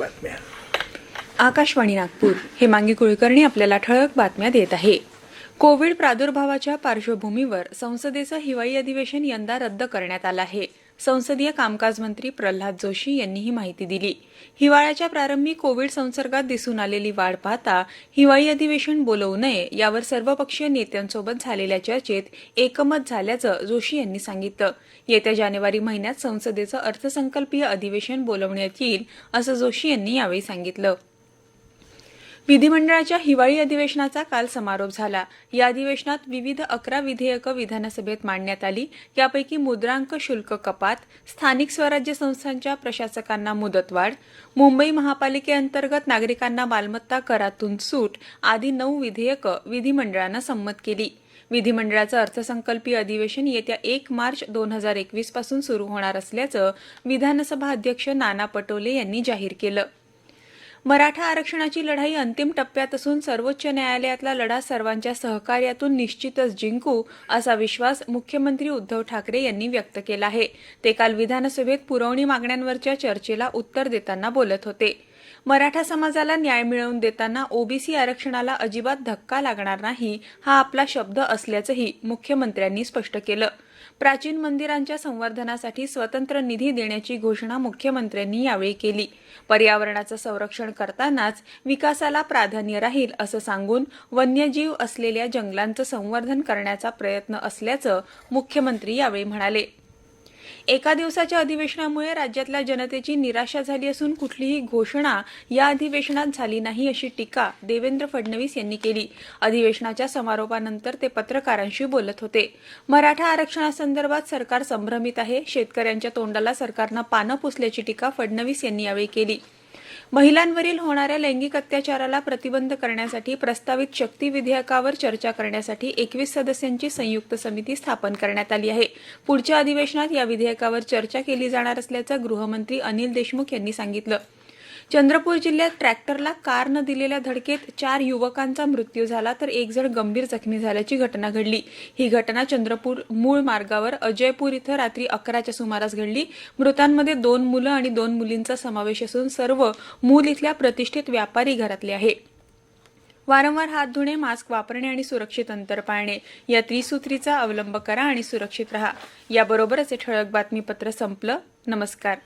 बातम्या. आकाशवाणी नागपूर हे मांगी कुलकर्णी आपल्याला ठळक बातम्या देत आहे. कोविड प्रादुर्भावाच्या पार्श्वभूमीवर संसदेचं हिवाळी अधिवेशन यंदा रद्द करण्यात आलं आहे. संसदीय कामकाज मंत्री प्रल्हाद जोशी यांनी ही माहिती दिली. हिवाळ्याच्या प्रारंभी कोविड संसर्गात दिसून आलेली वाढ पाहता हिवाळी अधिवेशन बोलवू नये यावर सर्वपक्षीय नेत्यांसोबत झालेल्या चर्चेत एकमत झाल्याचं जोशी यांनी सांगितलं. येत्या जानेवारी महिन्यात संसदेचं अर्थसंकल्पीय अधिवेशन बोलवण्यात येईल असं जोशी यांनी यावेळी सांगितलं. विधिमंडळाच्या हिवाळी अधिवेशनाचा काल समारोप झाला. या अधिवेशनात विविध अकरा विधेयकं विधानसभेत मांडण्यात आली. यापैकी मुद्रांक शुल्क कपात स्थानिक स्वराज्य संस्थांच्या प्रशासकांना मुदतवाढ मुंबई महापालिकेअंतर्गत नागरिकांना मालमत्ता करातून सूट आदी नऊ विधेयकं विधिमंडळानं संमत केली. विधिमंडळाचं अर्थसंकल्पीय अधिवेशन येत्या एक मार्च दोन हजार एकवीसपासून सुरू होणार असल्याचं विधानसभा अध्यक्ष नाना पटोले यांनी जाहीर केलं. मराठा आरक्षणाची लढाई अंतिम टप्प्यात असून सर्वोच्च न्यायालयातला लढा सर्वांच्या सहकार्यातून निश्चितच जिंकू असा विश्वास मुख्यमंत्री उद्धव ठाकरे यांनी व्यक्त केला आहे. ते काल विधानसभेत पुरवणी मागण्यांवरच्या चर्चेला उत्तर देताना बोलत होते. मराठा समाजाला न्याय मिळवून देताना ओबीसी आरक्षणाला अजिबात धक्का लागणार नाही हा आपला शब्द असल्याचंही मुख्यमंत्र्यांनी स्पष्ट केलं. प्राचीन मंदिरांच्या संवर्धनासाठी स्वतंत्र निधी देण्याची घोषणा मुख्यमंत्र्यांनी यावेळी केली. पर्यावरणाचं संरक्षण करतानाच विकासाला प्राधान्य राहील असं सांगून वन्यजीव असलेल्या जंगलांचं संवर्धन करण्याचा प्रयत्न असल्याचं मुख्यमंत्री यावेळी म्हणाले. एका दिवसाच्या अधिवेशनामुळे राज्यातल्या जनतेची निराशा झाली असून कुठलीही घोषणा या अधिवेशनात झाली नाही अशी टीका देवेंद्र फडणवीस यांनी केली. अधिवेशनाच्या समारोपानंतर ते पत्रकारांशी बोलत होते. मराठा आरक्षणासंदर्भात सरकार संभ्रमित आहे. शेतकऱ्यांच्या तोंडाला सरकारनं पानं पुसल्याची टीका फडणवीस यांनी यावेळी केली. महिलांवरील होणाऱ्या लैंगिक अत्याचाराला प्रतिबंध करण्यासाठी प्रस्तावित शक्ती विधेयकावर चर्चा करण्यासाठी एकवीस सदस्यांची संयुक्त समिती स्थापन करण्यात आली आहे. पुढच्या अधिवेशनात या विधेयकावर चर्चा केली जाणार असल्याचं गृहमंत्री अनिल देशमुख यांनी सांगितलं. चंद्रपूर जिल्ह्यात ट्रॅक्टरला कारनं दिलेल्या धडकेत चार युवकांचा मृत्यू झाला तर एक जण गंभीर जखमी झाल्याची घटना घडली. ही घटना चंद्रपूर मूळ मार्गावर अजयपूर इथं रात्री अकराच्या सुमारास घडली. मृतांमध्ये दोन मुलं आणि दोन मुलींचा समावेश असून सर्व मूल इथल्या प्रतिष्ठित व्यापारी घरातले आहे. वारंवार हात धुणे मास्क वापरणे आणि सुरक्षित अंतर पाळणे या त्रिसूत्रीचा अवलंब करा आणि सुरक्षित राहा. याबरोबरच हे ठळक बातमीपत्र संपलं. नमस्कार.